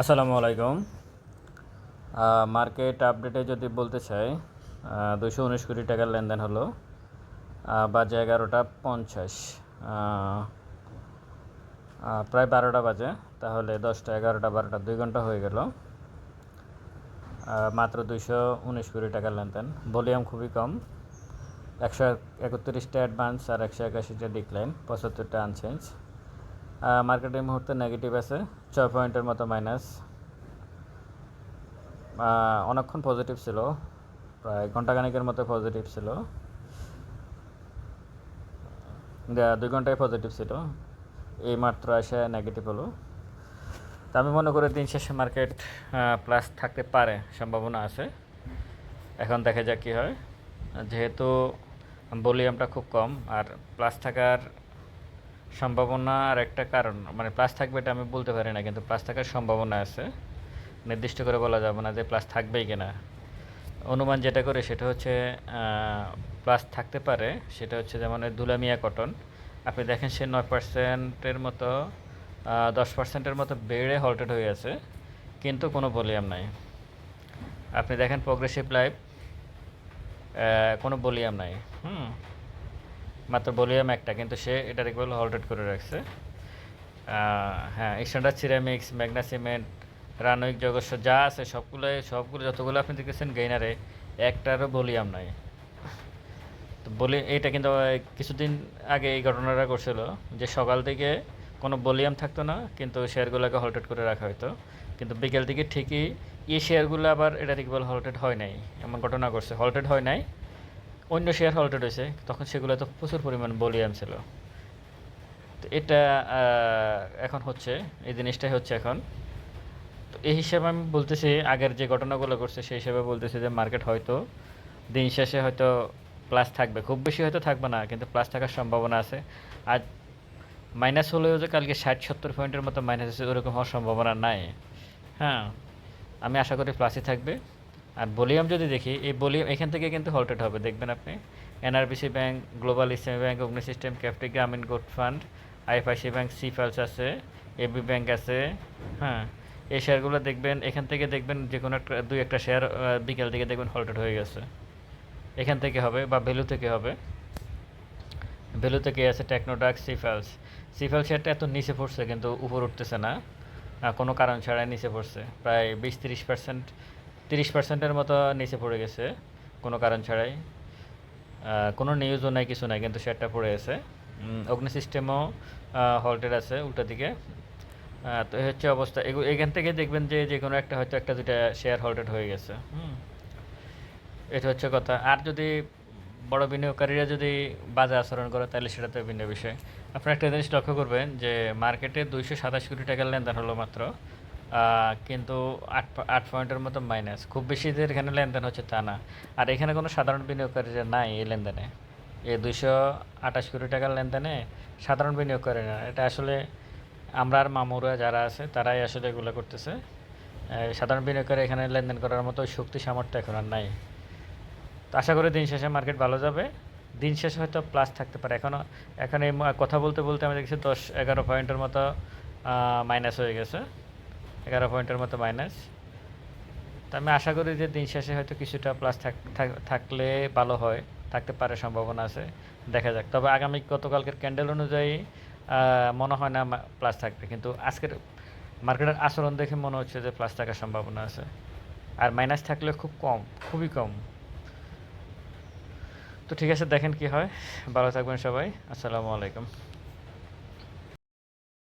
আসসালামু আলাইকুম। মার্কেট আপডেটে যদি বলতে চাই দুশো উনিশ কোটি টাকার লেনদেন হলো বাজে এগারোটা পঞ্চাশ। প্রায় বারোটা বাজে, তাহলে দশটা, এগারোটা, বারোটা, দুই ঘণ্টা হয়ে গেল। মাত্র দুইশো উনিশ কোটি টাকার লেনদেন। ভলিউম খুবই কম। একশো একত্রিশটা অ্যাডভান্স আর একশো একাশিটা ডিক্লাইন পঁচাত্তরটা আনচেঞ্জ মার্কেট এই মুহূর্তে নেগেটিভ আছে, ছয় পয়েন্টের মতো মাইনাস অনেকক্ষণ পজিটিভ ছিল, প্রায় ঘন্টাখানেকের মতো পজিটিভ ছিল। দুই ঘন্টায় পজিটিভ ছিল, এই মাত্র এসে নেগেটিভ হলো। তা আমি মনে করি দিন শেষে মার্কেট প্লাস থাকতে পারে, সম্ভাবনা আছে। এখন দেখা যাক কী হয়। যেহেতু ভলিউমটা খুব কম, আর প্লাস থাকার সম্ভাবনা আর একটা কারণ মানে প্লাস থাকবে এটা আমি বলতে পারি না, কিন্তু প্লাস থাকার সম্ভাবনা আছে। নির্দিষ্ট করে বলা যাবে না যে প্লাস থাকবেই কিনা। অনুমান যেটা করে সেটা হচ্ছে প্লাস থাকতে পারে, সেটা হচ্ছে যেমন দুলামিয়া কটন আপনি দেখেন সে নয় পার্সেন্টের মতো দশ পার্সেন্টের মতো বেড়ে হল্টেড হয়ে আছে, কিন্তু কোনো ভলিউম নাই। আপনি দেখেন প্রগ্রেসিভ লাইফ কোনো ভলিউম নাই। হুম। মাত্র ভলিউম একটা, কিন্তু সে এটা ইকুয়াল হল্টেড করে রাখছে। হ্যাঁ স্ট্যান্ডার্ড সিরামিক্স ম্যাগনা সিমেন্ট রানয়িক জগস্ব যা আছে সবগুলো সবগুলো যতগুলো আপনি দেখেছেন গেইনারে একটারও ভলিউম নাই। তো বলি, এইটা কিন্তু কিছুদিন আগে এই ঘটনাটা করছিল যে সকাল থেকে কোনো ভলিউম থাকতো না, কিন্তু শেয়ারগুলোকে হল্টেড করে রাখা হতো কিন্তু বিকেল থেকে ঠিকই এই শেয়ারগুলো আবার এটার ইকুয়াল হল্টেড হয় নাই, এমন ঘটনা করছে হল্টেড হয় নাই অন্য শেয়ার হল্টেড রয়েছে, তখন সেগুলো তো প্রচুর পরিমাণ ভলিউম ছিল। তো এটা এখন হচ্ছে, এই জিনিসটাই হচ্ছে এখন। তো এই হিসাবে আমি বলতেছি, আগের যে ঘটনাগুলো করছে, সেই হিসাবে বলতেছি যে মার্কেট হয়তো দিন শেষে হয়তো প্লাস থাকবে। খুব বেশি হয়তো থাকবে না, কিন্তু প্লাস থাকার সম্ভাবনা আছে। আর মাইনাস হলেও যে কালকে ষাট, সত্তর পয়েন্টের মতো মাইনাস আছে ওরকম হওয়ার সম্ভাবনা নাই। হ্যাঁ আমি আশা করি প্লাসই থাকবে। আর ভলিউম যদি দেখি, এই ভলিউম এখান থেকে কিন্তু হল্টেড হবে। দেখবেন আপনি NRBC bank, global Islami bank Agni system capital Grameen gold fund, IFIC bank C ফাইলস আছে এবি ব্যাংক আছে হ্যাঁ এই শেয়ারগুলো দেখবেন, এখান থেকে দেখবেন যে কোনো একটা, দুই একটা শেয়ার বিকেল থেকে দেখবেন হল্টেড হয়ে গেছে। এখান থেকে হবে বা ভ্যালু থেকে হবে। ভ্যালু থেকে আছে টেকনোডাক, সিফালস। সিফাল শেয়ারটা এত নিচে পড়ছে কিন্তু উপর উঠতেছে না। কোনো কারণ ছাড়াই নিচে পড়ছে। প্রায় বিশ তিরিশ পার্সেন্ট তিরিশ পার্সেন্টের মতো নিচে পড়ে গেছে, কোনো কারণ ছাড়াই। কোনো নিউজও নাই, কিছু নাই, কিন্তু শেয়ারটা পড়ে গেছে। অগ্নি সিস্টেমও হল্টেড আছে উল্টা দিকে। তো হচ্ছে অবস্থা। এখান থেকে দেখবেন যে যে কোনো একটা হয়তো একটা দুইটা শেয়ার হল্টেড হয়ে গেছে। হুম। এটা হচ্ছে কথা। আর যদি বড় বিনিয়োগকারীরা যদি বাজে আচরণ করে, তাহলে সেটা তো ভিন্ন বিষয়। আপনারা একটা জিনিস লক্ষ্য করবেন যে মার্কেটে দুইশো সাতাশ কোটি টাকার লেনদেন হলো মাত্র। কিন্তু আট আট পয়েন্টের মতো মাইনাস খুব বেশি যে এখানে লেনদেন হচ্ছে তা না। আর এখানে কোনো সাধারণ বিনিয়োগকারীরা নাই এই লেনদেনে, এই দুইশো আঠাশ কোটি টাকার লেনদেনে সাধারণ বিনিয়োগকারী না। এটা আসলে আমরা আর মামুরা যারা আছে, তারাই আসলে এগুলো করতেছে। সাধারণ বিনিয়োগকারী এখানে লেনদেন করার মতো শক্তি, সামর্থ্য এখন আর নাই। তো আশা করি দিন শেষে মার্কেট ভালো যাবে। দিন শেষে হয়তো প্লাস থাকতে পারে। এখনও এখন এই কথা বলতে বলতে আমি দেখছি দশ এগারো পয়েন্টের মতো মাইনাস হয়ে গেছে। এগারো পয়েন্টের মতো মাইনাস তো আমি আশা করি যে দিন শেষে হয়তো কিছুটা প্লাস থাকলে ভালো হয়, থাকতে পারে সম্ভাবনা আছে, দেখা যাক। তবে আগামী গতকালকের ক্যান্ডেল অনুযায়ী মনে হয় না প্লাস থাকবে। কিন্তু আজকের মার্কেটের আচরণ দেখে মনে হচ্ছে যে প্লাস থাকার সম্ভাবনা আছে। আর মাইনাস থাকলে খুব কম, খুবই কম। তো ঠিক আছে, দেখেন কি হয়। ভালো থাকবেন সবাই। আসসালামু আলাইকুম।